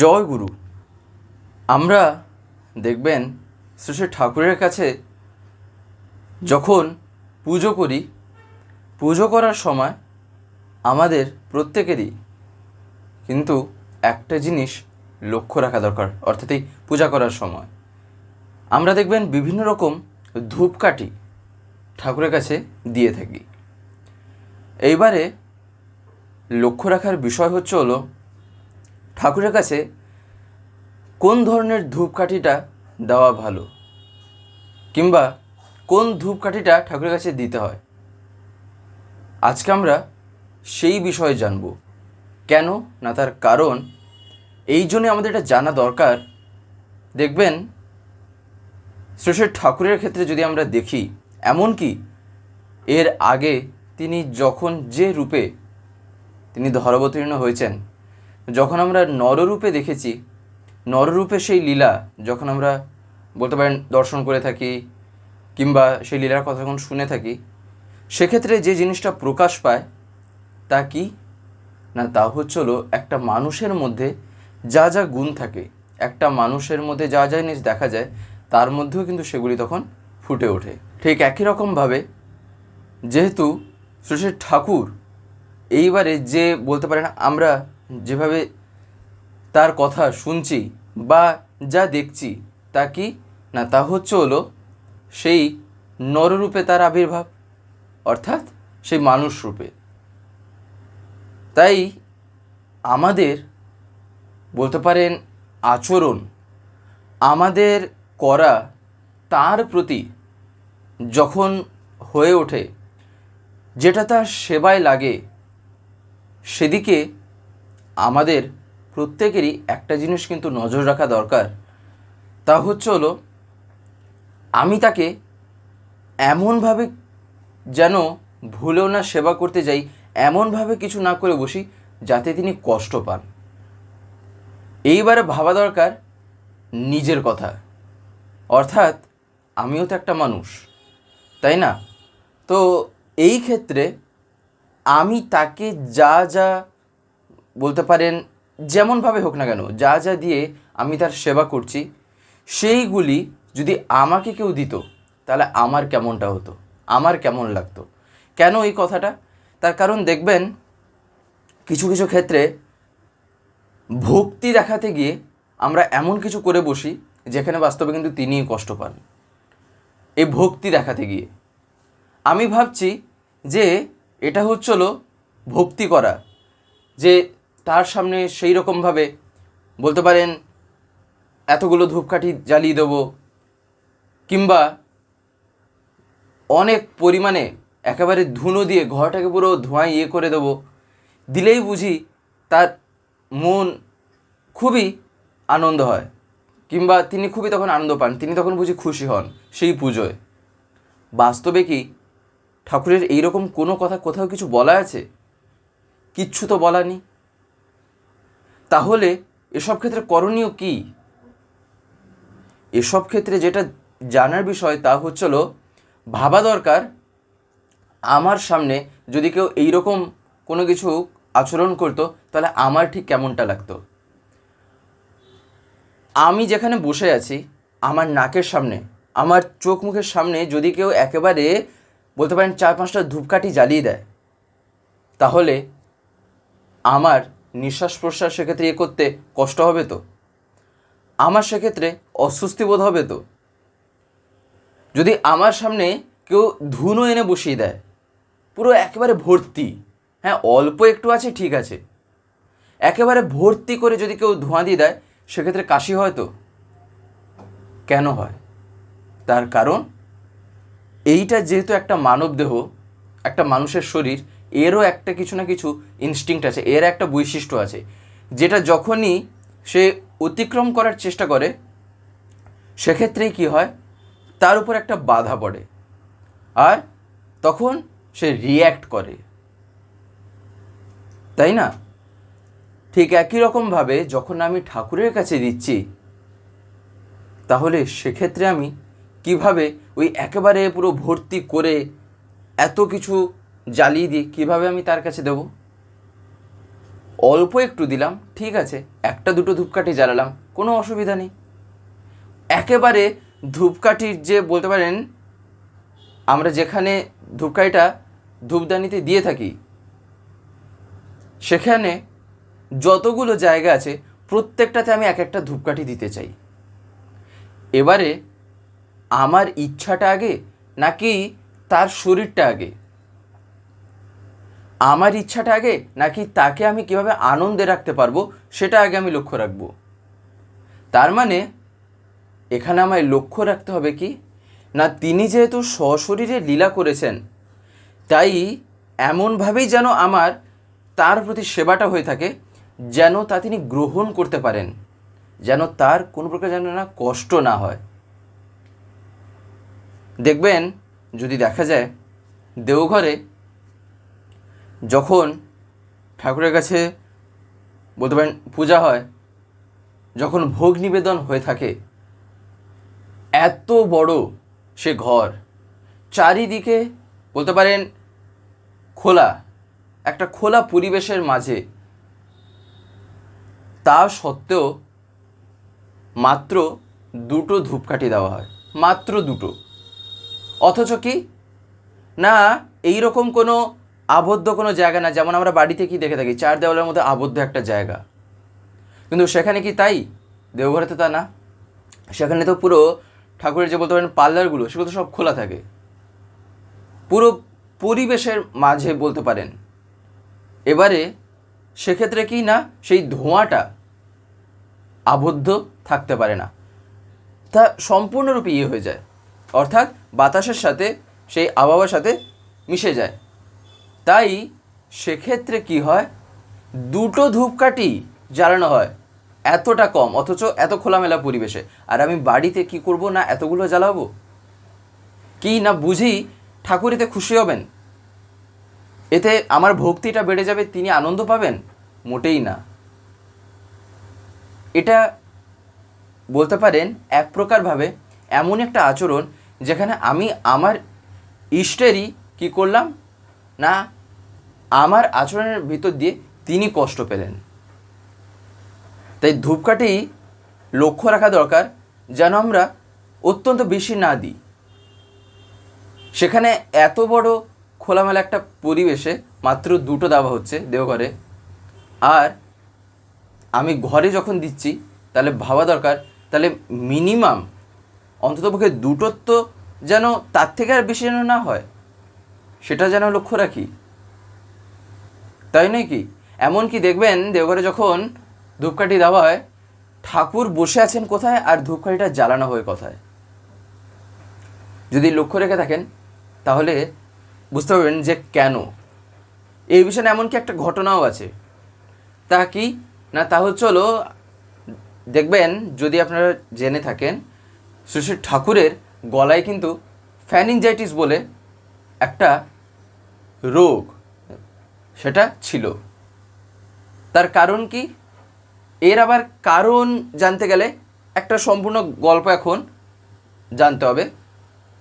জয় গুরু। আমরা দেখবেন শ্রী শ্রী ঠাকুরের কাছে যখন পুজো করি, পুজো করার সময় আমাদের প্রত্যেকেরই কিন্তু একটা জিনিস লক্ষ্য রাখা দরকার, অর্থাৎ এই পূজা করার সময়। আমরা দেখবেন বিভিন্ন রকম ধূপকাঠি ঠাকুরের কাছে দিয়ে থাকি। এইবারে লক্ষ্য রাখার বিষয় হচ্ছে হলো ঠাকুরের কাছে কোন ধরনের ধূপকাঠিটা দেওয়া ভালো? কিংবা কোন ধূপকাঠিটা ঠাকুরের কাছে দিতে হয়? আজকে আমরা সেই বিষয়ে জানব। কেন না তার কারণ? এই জন্যে আমাদের এটা জানা দরকার। দেখবেন শ্রী শ্রী ঠাকুরের ক্ষেত্রে যদি আমরা দেখি, এমনকি এর আগে তিনি যখন যে রূপে তিনি ধরাবতীর্ণ হয়েছেন যখন আমরা নররূপে দেখেছি, নররূপে সেই লীলা, যখন আমরা বলতে পারেন দর্শন করে থাকি, কিংবা সেই লীলার কথা যখন শুনে থাকি, সেক্ষেত্রে যে জিনিসটা প্রকাশ পায়, তা কি? না, তা হচ্ছে হলো একটা মানুষের মধ্যে যা যা গুণ থাকে, একটা মানুষের মধ্যে যা যা জিনিস দেখা যায়, তার মধ্যেও কিন্তু সেগুলি তখন ফুটে ওঠে। ঠিক একই রকমভাবে যেহেতু শ্রী ঠাকুর এইবারে যে বলতে পারেন আমরা যেভাবে তার কথা শুনছি বা যা দেখছি, তা কি না তা হচ্ছে হলো সেই নররূপে তার আবির্ভাব, অর্থাৎ সেই মানুষ রূপে তাই আমাদের বলতে পারেন আচরণ, আমাদের করা তার প্রতি যখন হয়ে ওঠে, যেটা তার সেবায় লাগে, সেদিকে আমাদের প্রত্যেকেরই একটা জিনিস কিন্তু নজর রাখা দরকার। তা হচ্ছে হলো, আমি তাকে এমনভাবে যেন ভুলেও না সেবা করতে যাই, এমনভাবে কিছু না করে বসি যাতে তিনি কষ্ট পান। এইবারে ভাবা দরকার নিজের কথা। অর্থাৎ আমিও তো একটা মানুষ, তাই না? তো এই ক্ষেত্রে আমি তাকে যা যা বলতে পারেন, যেমনভাবে হোক না কেন, যা যা দিয়ে আমি তার সেবা করছি, সেইগুলি যদি আমাকে কেউ দিত, তাহলে আমার কেমনটা হতো? আমার কেমন লাগতো? কেন এই কথাটা? তার কারণ দেখবেন, কিছু কিছু ক্ষেত্রে ভক্তি দেখাতে গিয়ে আমরা এমন কিছু করে বসি, যেখানে বাস্তবে কিন্তু তিনিই কষ্ট পান। এই ভক্তি দেখাতে গিয়ে। আমি ভাবছি যে এটা হচ্ছিল ভক্তি করা, যে তার সামনে সেই রকমভাবে বলতে পারেন, এতগুলো ধূপকাঠি জ্বালিয়ে দেবো, কিংবা অনেক পরিমাণে একেবারে ধুনো দিয়ে ঘরটাকে পুরো ধোঁয়ায় ইয়ে করে দেবো, দিলেই বুঝি তার মন খুবই আনন্দ হয়, কিংবা তিনি খুবই তখন আনন্দ পান, তিনি তখন বুঝি খুশি হন সেই পুজোয়। বাস্তবে কি ঠাকুরের এইরকম কোনো কথা কোথাও কিছু বলা আছে? কিচ্ছু তো বলা নেই। তাহলে এসব ক্ষেত্রে করণীয় কি? এসব ক্ষেত্রে যেটা জানার বিষয় তা হচ্ছিল, ভাবা দরকার, আমার সামনে যদি কেউ এইরকম কোনো কিছু আচরণ করতো, তাহলে আমার ঠিক কেমনটা লাগতো? আমি যেখানে বসে আছি, আমার নাকের সামনে, আমার চোখ মুখের সামনে যদি কেউ একেবারে বলতে পারেন চার পাঁচটা ধূপকাঠি জ্বালিয়ে দেয়, তাহলে আমার নিঃশ্বাস প্রশ্বাস সেক্ষেত্রে ইয়ে করতে কষ্ট হবে তো? আমার সেক্ষেত্রে অস্বস্তি বোধ হবে তো? যদি আমার সামনে কেউ ধুনো এনে বসিয়ে দেয়, পুরো একেবারে ভর্তি হ্যাঁ অল্প একটু আছে, ঠিক আছে। একেবারে ভর্তি করে যদি কেউ ধোঁয়া দিয়ে দেয়, সেক্ষেত্রে কাশি হয় তো? কেন হয়? তার কারণ, এইটা যেহেতু একটা মানব দেহ একটা মানুষের শরীর এরও একটা কিছু না কিছু ইনস্টিংক্ট আছে, এর একটা বৈশিষ্ট্য আছে, যেটা যখনই সে অতিক্রম করার চেষ্টা করে, সেক্ষেত্রেই কি হয়? তার উপর একটা বাধা পড়ে। আর তখন সে রিয়্যাক্ট করে। তাই না? ঠিক একই রকমভাবে যখন আমি ঠাকুরের কাছে দিচ্ছি, তাহলে সেক্ষেত্রে আমি কীভাবে ওই একেবারে পুরো ভর্তি করে এত কিছু জ্বালিয়ে দিয়ে কীভাবে আমি তার কাছে দেব? অল্প একটু দিলাম, ঠিক আছে, একটা দুটো ধূপকাঠি জ্বালালাম, কোনো অসুবিধা নেই। একেবারে ধূপকাঠির যে, বলতে পারেন, আমরা যেখানে ধূপকাঠিটা ধূপদানিতে দিয়ে থাকি, সেখানে যতগুলো জায়গা আছে, প্রত্যেকটাতে আমি এক একটা ধূপকাঠি দিতে চাই। এবারে আমার ইচ্ছাটা আগে, নাকি তার শরীরটা আগে? আমার ইচ্ছাটা আগে নাকি তাকে আমি কীভাবে আনন্দে রাখতে পারব, সেটা আগে আমি লক্ষ্য রাখব। তার মানে এখানে আমায় লক্ষ্য রাখতে হবে কি, না তিনি যেহেতু সশরীরে লীলা করেছেন, তাই এমনভাবেই যেন আমার তার প্রতি সেবাটা হয়ে থাকে, যেন তা তিনি গ্রহণ করতে পারেন, যেন তার কোনো প্রকার যেন না কষ্ট না হয়। দেখবেন, যদি দেখা যায়, দেওঘরে যখন ঠাকুরের কাছে বলতে পারেন পূজা হয়, যখন ভোগ নিবেদন হয়ে থাকে, এত বড় সে ঘর, চারিদিকে বলতে পারেন খোলা, একটা খোলা পরিবেশের মাঝে, তা সত্ত্বেও মাত্র দুটো ধূপকাঠি দেওয়া হয়, মাত্র দুটো। অথচ কি? না এই রকম কোনো আবদ্ধ কোনো জায়গা না, যেমন আমরা বাড়িতে কি দেখে থাকি, চার দেওয়ালের মধ্যে আবদ্ধ একটা জায়গা। কিন্তু সেখানে কি তাই? দেওঘরে তো তা না। সেখানে তো পুরো ঠাকুরের যে বলতে পারেন পার্লারগুলো, সেগুলো তো সব খোলা থাকে। পুরো পরিবেশের মাঝে বলতে পারেন। এবারে সেক্ষেত্রে কি না, সেই ধোঁয়াটা আবদ্ধ থাকতে পারে না। তা সম্পূর্ণরূপে ইয়ে হয়ে যায়। অর্থাৎ বাতাসের সাথে, সেই আবহাওয়ার সাথে মিশে যায়। তাই সেক্ষেত্রে কি হয়? দুটো ধূপকাঠি জ্বালানো হয়। এতটা কম, অথচ এত খোলামেলা পরিবেশে। আর আমি বাড়িতে কি করব না এতগুলো জ্বালাবো? কি না বুঝি ঠাকুর এতে খুশি হবেন? এতে আমার ভক্তিটা বেড়ে যাবে, তিনি আনন্দ পাবেন? মোটেই না। এটা বলতে পারেন এক প্রকারভাবে এমন একটা আচরণ যেখানে আমি আমার ইষ্টেরই কি করলাম? না, আমার আচরণের ভিতর দিয়ে তিনি কষ্ট পেলেন। তাই ধূপকাঠি লক্ষ্য রাখা দরকার যেন আমরা অত্যন্ত বেশি না দিই। সেখানে এত বড় খোলামেলা একটা পরিবেশে মাত্র দুটো দেওয়া হচ্ছে দেওঘরে। আর আমি ঘরে যখন দিচ্ছি, তাহলে ভাবা দরকার, তাহলে মিনিমাম অন্ততপক্ষে দুটোর তো যেন তার থেকে আর বেশি যেন না হয়। সেটা যেন লক্ষ্য রাখি। তাই নয় কি? এমনকি দেখবেন দেওঘরে যখন ধূপকাঠি দেওয়া হয়, ঠাকুর বসে আছেন কোথায় আর ধূপকাঠিটা জ্বালানো হয় কোথায়? যদি লক্ষ্য রেখে থাকেন, তাহলে বুঝতে পারবেন যে কেন। এই বিষয়ে এমনকি একটা ঘটনাও আছে। তা কি? না, তা হচ্ছে হলো, দেখবেন যদি আপনারা জেনে থাকেন, শ্রী ঠাকুরের গলায় কিন্তু ফ্যানিনজাইটিস বলে একটা রোগ সেটা ছিল। তার কারণ কি? এর আবার কারণ জানতে গেলে একটা সম্পূর্ণ গল্প এখন জানতে হবে।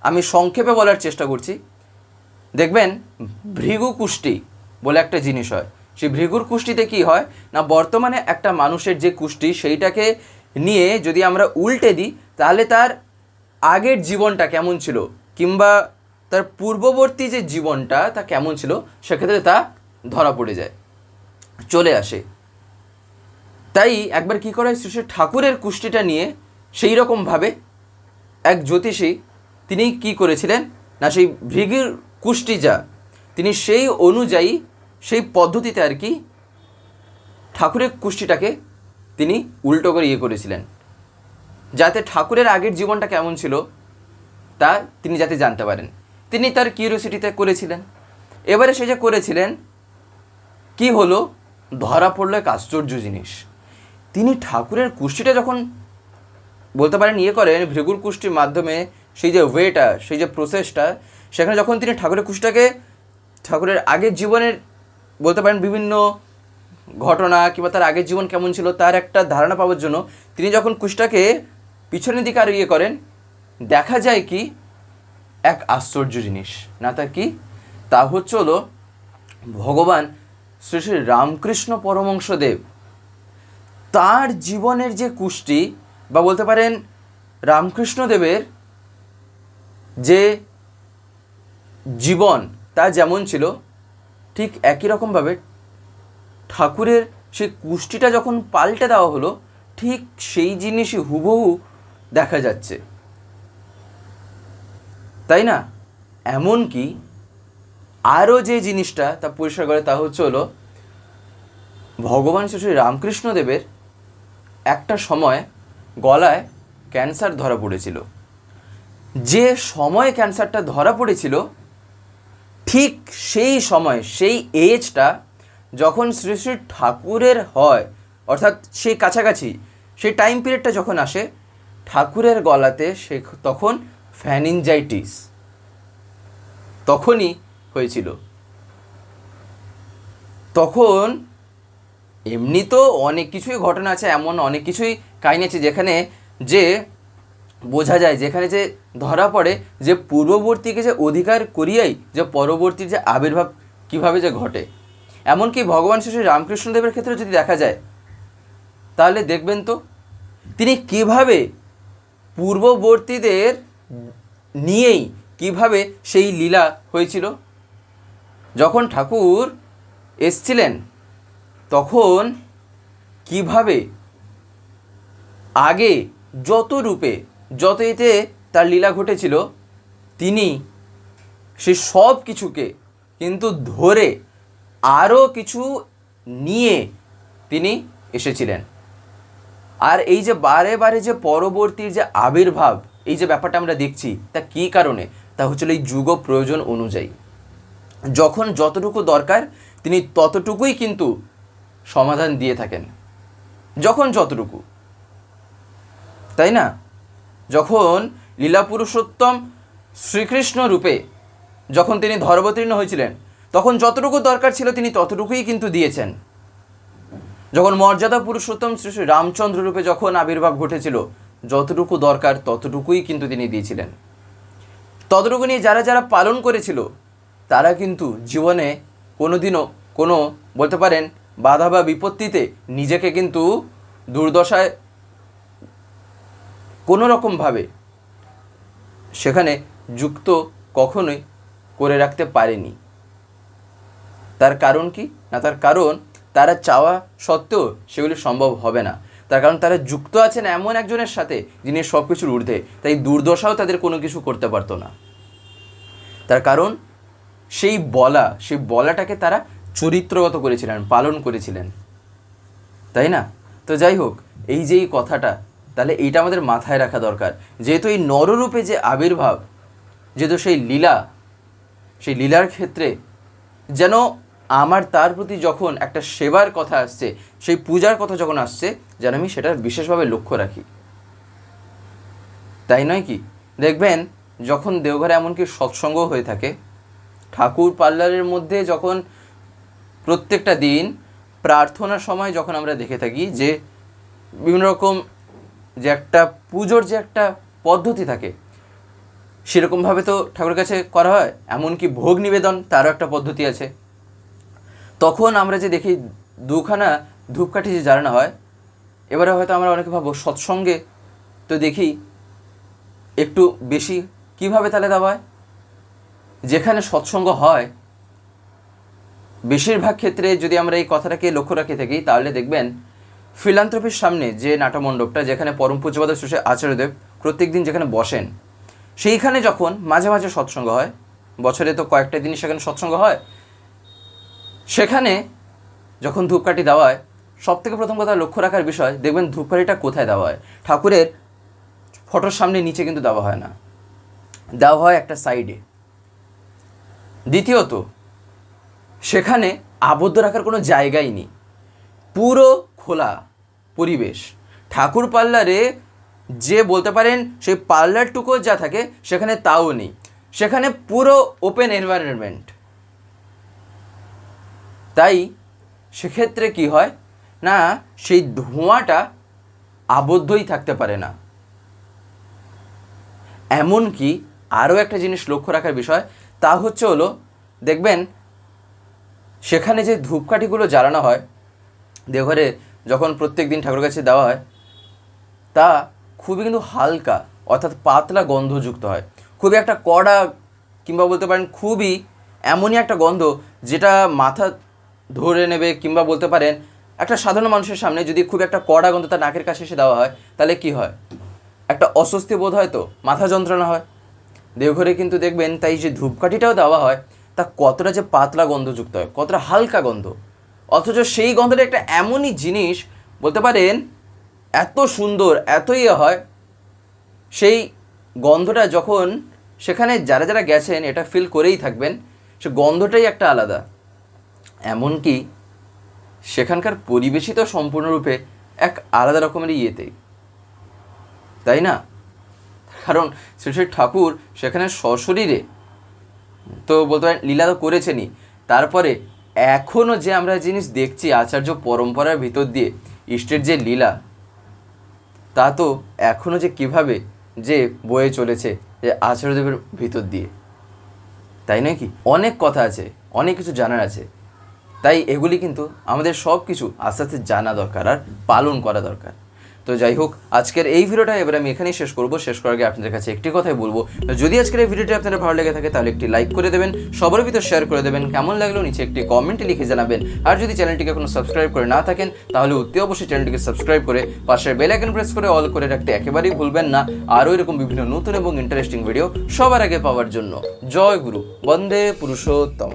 আমি সংক্ষেপে বলার চেষ্টা করছি। দেখবেন, ভৃগু কুষ্টি বলে একটা জিনিস হয়। সেই ভৃগুর কুষ্টিতে কি হয়? না, বর্তমানে একটা মানুষের যে কুষ্টি, সেইটাকে নিয়ে যদি আমরা উল্টে দিই, তাহলে তার আগের জীবনটা কেমন ছিল? কিংবা তার পূর্ববর্তী যে জীবনটা তা কেমন ছিল, সেক্ষেত্রে তা ধরা পড়ে যায়। চলে আসে। তাই একবার কি করা শ্রী ঠাকুরের কুষ্টিটা নিয়ে সেই রকমভাবে এক জ্যোতিষী তিনি কি করেছিলেন, না সেই ভৃগির কুষ্টি যা, তিনি সেই অনুযায়ী সেই পদ্ধতিতে আর কি ঠাকুরের কুষ্টিটাকে তিনি উল্টো করে ইয়ে করেছিলেন। যাতে ঠাকুরের আগের জীবনটা কেমন ছিল, তা তিনি যাতে জানতে পারেন। তিনি তার কিউরিওসিটিতে করেছিলেন। এবারে সে যে করেছিলেন, কি হলো? ধরা পড়ল এক আশ্চর্য জিনিস। তিনি ঠাকুরের কুষ্টিটা যখন বলতে পারেন ইয়ে করেন, ভৃগুর কুষ্টির মাধ্যমে সেই যে ওয়েটা সেই যে প্রসেসটা সেখানে যখন তিনি ঠাকুরের কুষ্টিটাকে, ঠাকুরের আগের জীবনের বলতে পারেন বিভিন্ন ঘটনা কিংবা তার আগের জীবন কেমন ছিল তার একটা ধারণা পাওয়ার জন্য, তিনি যখন কুষ্টাকে পিছনের দিকে আর ইয়ে করেন, দেখা যায় কি এক আশ্চর্য জিনিস। না তা কি? তা হচ্ছে হলো, ভগবান শ্রী শ্রী রামকৃষ্ণ পরমংশদেব তার জীবনের যে কুষ্টি বা বলতে পারেন রামকৃষ্ণদেবের যে জীবন তা যেমন ছিল, ঠিক একই রকমভাবে ঠাকুরের সেই কুষ্টিটা যখন পাল্টে দেওয়া হলো, ঠিক সেই জিনিসই হুবহু দেখা যাচ্ছে। তাই না? এমনকি আরও যে জিনিসটা তা পরিষ্কার করে তা হচ্ছে হলো, ভগবান শ্রী রামকৃষ্ণদেবের একটা সময় গলায় ক্যান্সার ধরা পড়েছিল। যে সময়ে ক্যান্সারটা ধরা পড়েছিল, ঠিক সেই সময়, সেই এজটা যখন শ্রী শ্রী ঠাকুরের হয়, অর্থাৎ সেই কাছাকাছি, সেই টাইম পিরিয়ডটা যখন আসে, ঠাকুরের গলাতে সে তখন ফ্যানিনজাইটিস তখনই হয়েছিল। তখন এমনি তো অনেক কিছুই ঘটনা আছে, এমন অনেক কিছুই কাহিনী আছে যেখানে যে বোঝা যায়, যেখানে যে ধরা পড়ে যে পূর্ববর্তীকে যে অধিকার করিয়াই যে পরবর্তীর যে আবির্ভাব কীভাবে যে ঘটে। এমনকি ভগবান শ্রী শ্রী রামকৃষ্ণদেবের ক্ষেত্রে যদি দেখা যায়, তাহলে দেখবেন তো তিনি কীভাবে পূর্ববর্তীদের নিয়েই কীভাবে সেই লীলা হয়েছিল? যখন ঠাকুর এসছিলেন, তখন কীভাবে আগে যত রূপে, যত এতে তার লীলা ঘটেছিল, তিনি সে সব কিছুকে কিন্তু ধরে আরও কিছু নিয়ে তিনি এসেছিলেন। আর এই যে বারে বারে যে পরবর্তীর যে আবির্ভাব এই যে ব্যাপারটা আমরা দেখছি, তা কী কারণে? তা হচ্ছিল এই যুগ প্রয়োজন অনুযায়ী। যখন যতটুকু দরকার, তিনি ততটুকুই কিন্তু সমাধান দিয়ে থাকেন। যখন যতটুকু। তাই না? যখন লীলা পুরুষোত্তম শ্রীকৃষ্ণ রূপে যখন তিনি ধর্মতীর্ণ হয়েছিলেন, তখন যতটুকু দরকার ছিল তিনি ততটুকুই কিন্তু দিয়েছেন। যখন মর্যাদা পুরুষোত্তম শ্রী শ্রী রামচন্দ্র রূপে যখন আবির্ভাব ঘটেছিল যতটুকু দরকার ততটুকুই কিন্তু তিনি দিয়েছিলেন। ততটুকু নিয়ে যারা যারা পালন করেছিল, তারা কিন্তু জীবনে কোনোদিনও কোনো বলতে পারেন বাধা বা বিপত্তিতে নিজেকে কিন্তু দুর্দশায় কোনো রকমভাবে সেখানে যুক্ত কখনোই করে রাখতে পারেনি। তার কারণ কি? না, তার কারণ তারা চাওয়া সত্ত্বেও সেগুলি সম্ভব হবে না। তার কারণ তারা যুক্ত আছেন এমন একজনের সাথে যিনি সব কিছুর ঊর্ধ্বে। তাই দুর্দশাও তাদের কোনো কিছু করতে পারতো না। তার কারণ সেই বলা, সেই বলাটাকে তারা চরিত্রগত করেছিলেন, পালন করেছিলেন। তাই না? তো যাই হোক, এই যে এই কথাটা, তাহলে এইটা আমাদের মাথায় রাখা দরকার। যেহেতু এই নররূপে যে আবির্ভাব, যেহেতু সেই লীলা, সেই লীলার ক্ষেত্রে যেন আমার তার প্রতি যখন একটা সেবার কথা আসছে, সেই পূজার কথা যখন আসছে, যেন আমি সেটা বিশেষভাবে লক্ষ্য রাখি। তাই নয় কি? দেখবেন, যখন দেওঘরে এমনকি সৎসঙ্গ হয়ে থাকে, ঠাকুর পার্লারের মধ্যে যখন প্রত্যেকটা দিন প্রার্থনার সময় যখন আমরা দেখে থাকি যে, বিভিন্ন রকম যে একটা পুজোর যে একটা পদ্ধতি থাকে, সেরকমভাবে তো ঠাকুরের কাছে করা হয়। এমনকি ভোগ নিবেদন তারও একটা পদ্ধতি আছে। তখন আমরা যে দেখি দুখানা ধূপকাঠি যে জ্বালানো হয়, এবারে হয়তো আমরা অনেকে ভাবো সৎসঙ্গে তো দেখি একটু বেশি কীভাবে তাহলে হয়? যেখানে সৎসঙ্গ হয়, বেশিরভাগ ক্ষেত্রে যদি আমরা এই কথাটাকে লক্ষ্য রাখি থাকি, তাহলে দেখবেন ফিলান্থ্রপির সামনে যে নাটমণ্ডপটা যেখানে পরম পূজ্যপাদ শ্রী আচার্যদেব প্রত্যেক দিন যেখানে বসেন, সেইখানে যখন মাঝে মাঝে সৎসঙ্গ হয়, বছরে তো কয়েকটা দিনই সেখানে সৎসঙ্গ হয় সেখানে যখন ধূপকাঠি দেওয়া হয় সব থেকে প্রথম কথা লক্ষ্য রাখার বিষয়, দেখবেন ধূপকাঠিটা কোথায় দেওয়া হয়? ঠাকুরের ফটোর সামনে নিচে কিন্তু দেওয়া হয় না। দেওয়া হয় একটা সাইডে দ্বিতীয়ত, সেখানে আবদ্ধ রাখার কোনো জায়গাই নেই। পুরো খোলা পরিবেশ। ঠাকুর পার্লারে যে বলতে পারেন, সেই পার্লারটুকু যা থাকে, সেখানে তাও নেই। সেখানে পুরো ওপেন এনভায়রনমেন্ট তাই সেক্ষেত্রে কি হয়? না, সেই ধোঁয়াটা আবদ্ধই থাকতে পারে না। এমনকি আরও একটা জিনিস লক্ষ্য রাখার বিষয়, তা হচ্ছে হলো, দেখবেন সেখানে যে ধূপকাঠিগুলো জ্বালানো হয়, দেওঘরে যখন প্রত্যেক দিন ঠাকুরের কাছে দেওয়া হয়, তা খুবই কিন্তু হালকা, অর্থাৎ পাতলা গন্ধযুক্ত হয়। খুবই একটা কড়া কিংবা বলতে পারেন খুবই এমনই একটা গন্ধ যেটা মাথা ধরে নেবে কিংবা বলতে পারেন, একটা সাধারণ মানুষের সামনে যদি খুব একটা কড়া গন্ধ তার নাকের কাছে এসে দেওয়া হয়, তাহলে কি হয়? একটা অস্বস্তি বোধ হয় তো, মাথা যন্ত্রণা হয়। দেওঘরে কিন্তু দেখবেন তাই যে ধূপকাঠিটাও দেওয়া হয়, তা কতটা যে পাতলা গন্ধযুক্ত হয়, কতটা হালকা গন্ধ। অথচ সেই গন্ধটা একটা এমনই জিনিস, বলতে পারেন, এত সুন্দর এতই ইয়ে হয়, সেই গন্ধটা যখন সেখানে যারা যারা গেছেন, এটা ফিল করেই থাকবেন, সে গন্ধটাই একটা আলাদা। এমনকি সেখানকার পরিবেশই তো সম্পূর্ণরূপে এক আলাদা রকমের ইয়েতে তাই না? কারণ শ্রী শ্রী ঠাকুর সেখানে সশরীরে তো বলতে পারেন লীলা তো করেছেনই। তারপরে এখনও যে আমরা জিনিস দেখছি, আচার্য পরম্পরার ভিতর দিয়ে ইষ্টের যে লীলা, তা তো এখনও যে কীভাবে যে বয়ে চলেছে যে আচার্যদেবের ভিতর দিয়ে। তাই নয় কি? অনেক কথা আছে, অনেক কিছু জানার আছে। তাই এগুলি কিন্তু আমাদের সব কিছু আস্তে আস্তে জানা দরকার আর পালন করা দরকার। তো যাই হোক, আজকের এই ভিডিওটা এবার আমি এখানেই শেষ করব। শেষ করার আগে আপনাদের কাছে একটি কথাই বলব, যদি আজকের এই ভিডিওটি আপনাদের ভালো লেগে থাকে তাহলে একটি লাইক করে দেবেন, সবার ভিতর শেয়ার করে দেবেন, কেমন লাগল নিচে একটি কমেন্টে লিখে জানাবেন। আর যদি চ্যানেলটিকে এখনও সাবস্ক্রাইব করে না থাকেন, তাহলে অতি অবশ্যই চ্যানেলটিকে সাবস্ক্রাইব করে পাশের বেল আইকন প্রেস করে অল করে রাখতে একেবারেই ভুলবেন না। আরও এরকম বিভিন্ন নতুন এবং ইন্টারেস্টিং ভিডিও সবার আগে পাওয়ার জন্য। জয় গুরু, বন্দে পুরুষোত্তম।